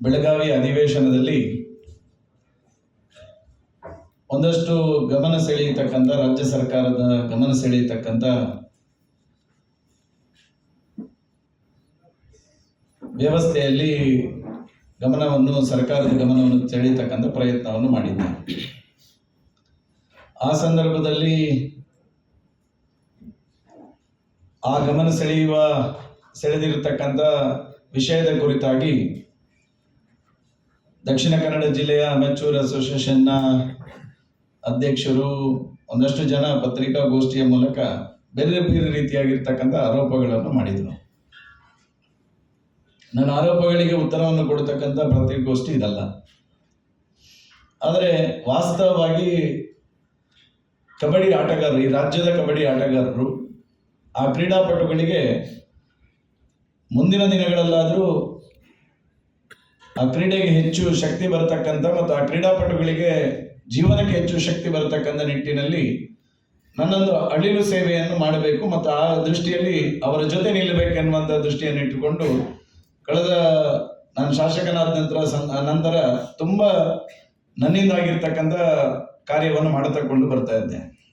ಬೆಳಗಾವಿ ಅಧಿವೇಶನದಲ್ಲಿ ಒಂದಷ್ಟು ಗಮನ ಸೆಳೆಯತಕ್ಕಂಥ, ರಾಜ್ಯ ಸರ್ಕಾರದ ಗಮನ ಸೆಳೆಯತಕ್ಕಂಥ ವ್ಯವಸ್ಥೆಯಲ್ಲಿ ಗಮನವನ್ನು, ಸರ್ಕಾರದ ಗಮನವನ್ನು ಸೆಳೆಯತಕ್ಕಂಥ ಪ್ರಯತ್ನವನ್ನು ಮಾಡಿದ್ದೆ ಆ ಸಂದರ್ಭದಲ್ಲಿ ಆ ಗಮನ ಸೆಳೆಯುವ, ಸೆಳೆದಿರತಕ್ಕಂಥ ವಿಷಯದ ಕುರಿತಾಗಿ ದಕ್ಷಿಣ ಕನ್ನಡ ಜಿಲ್ಲೆಯ ಅಮೆಚೂರ್ ಅಸೋಸಿಯೇಷನ್ನ ಅಧ್ಯಕ್ಷರು ಒಂದಷ್ಟು ಜನ ಪತ್ರಿಕಾಗೋಷ್ಠಿಯ ಮೂಲಕ ಬೇರೆ ಬೇರೆ ರೀತಿಯಾಗಿರ್ತಕ್ಕಂಥ ಆರೋಪಗಳನ್ನು ಮಾಡಿದರು. ನನ್ನ ಆರೋಪಗಳಿಗೆ ಉತ್ತರವನ್ನು ಕೊಡತಕ್ಕಂಥ ಪತ್ರಿಕಾಗೋಷ್ಠಿ ಇದಲ್ಲ. ಆದರೆ ವಾಸ್ತವವಾಗಿ ಕಬಡ್ಡಿ ಆಟಗಾರರು, ಈ ರಾಜ್ಯದ ಕಬಡ್ಡಿ ಆಟಗಾರರು ಆ ಕ್ರೀಡಾಪಟುಗಳಿಗೆ ಮುಂದಿನ ದಿನಗಳಲ್ಲಾದರೂ ಆ ಕ್ರೀಡೆಗೆ ಹೆಚ್ಚು ಶಕ್ತಿ ಬರತಕ್ಕಂಥ ಮತ್ತು ಆ ಕ್ರೀಡಾಪಟುಗಳಿಗೆ ಜೀವನಕ್ಕೆ ಹೆಚ್ಚು ಶಕ್ತಿ ಬರತಕ್ಕಂಥ ನಿಟ್ಟಿನಲ್ಲಿ ನನ್ನೊಂದು ಅಳಿಲು ಸೇವೆಯನ್ನು ಮಾಡಬೇಕು ಮತ್ತು ಆ ದೃಷ್ಟಿಯಲ್ಲಿ ಅವರ ಜೊತೆ ನಿಲ್ಲಬೇಕೆನ್ನುವಂಥ ದೃಷ್ಟಿಯನ್ನು ಇಟ್ಟುಕೊಂಡು ಕಳೆದ ನಾನು ಶಾಸಕನಾದ ನಂತರ ನಂತರ ತುಂಬ ನನ್ನಿಂದಾಗಿರ್ತಕ್ಕಂಥ ಕಾರ್ಯವನ್ನು ಮಾಡತಕ್ಕೊಂಡು ಬರ್ತಾ ಇದ್ದೆ.